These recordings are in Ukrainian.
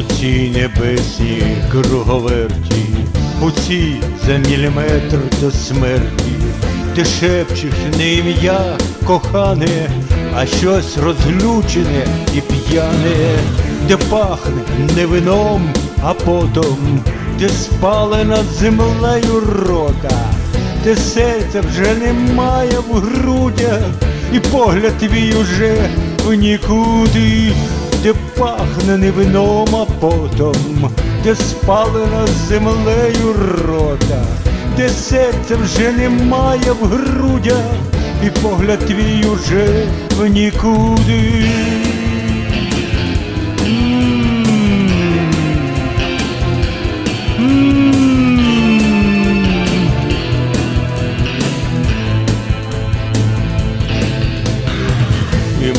цій небесній круговерті, у цій за міліметр до смерті, ти шепчеш не ім'я кохане, а щось розлючене і п'яне, де пахне не вином, а потом, де спалена землею рота, де серця вже немає в грудях, і погляд твій уже в нікуди, де пахне не вином, а потом, де спалена землею рота, де серця вже немає в грудях, і погляд твій уже в нікуди.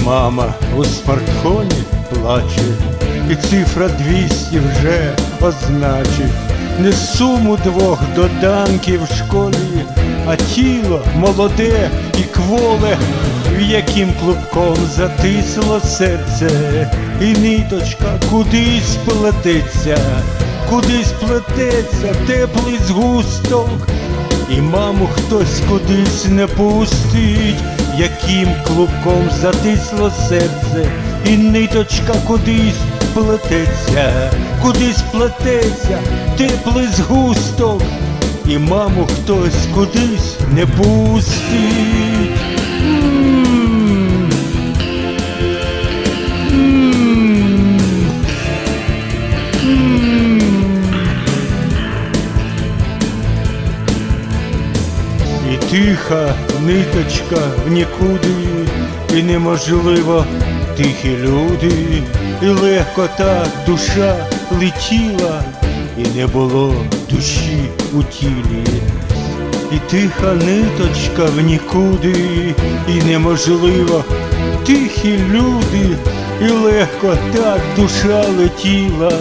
Мама у смартфоні плаче, і цифра 200 вже означить. Не суму двох доданків в школі, а тіло молоде і кволе, в яким клубком затисло серце, і ниточка кудись плететься, кудись плететься теплий згусток. І маму хтось кудись не пустить, яким клубком затисло серце, і ниточка кудись плететься, кудись плететься, теплий згусток, і маму хтось кудись не пустить. І тиха ниточка в нікуди, і неможливо тихі люди, і легко так душа летіла, і не було душі у тілі. І тиха ниточка в нікуди, і неможливо. Тихі люди, і легко так душа летіла,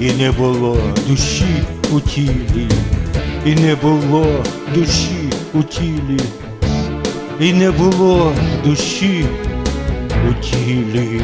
і не було душі у тілі, і не було душі у тілі, і не було душі у тілі.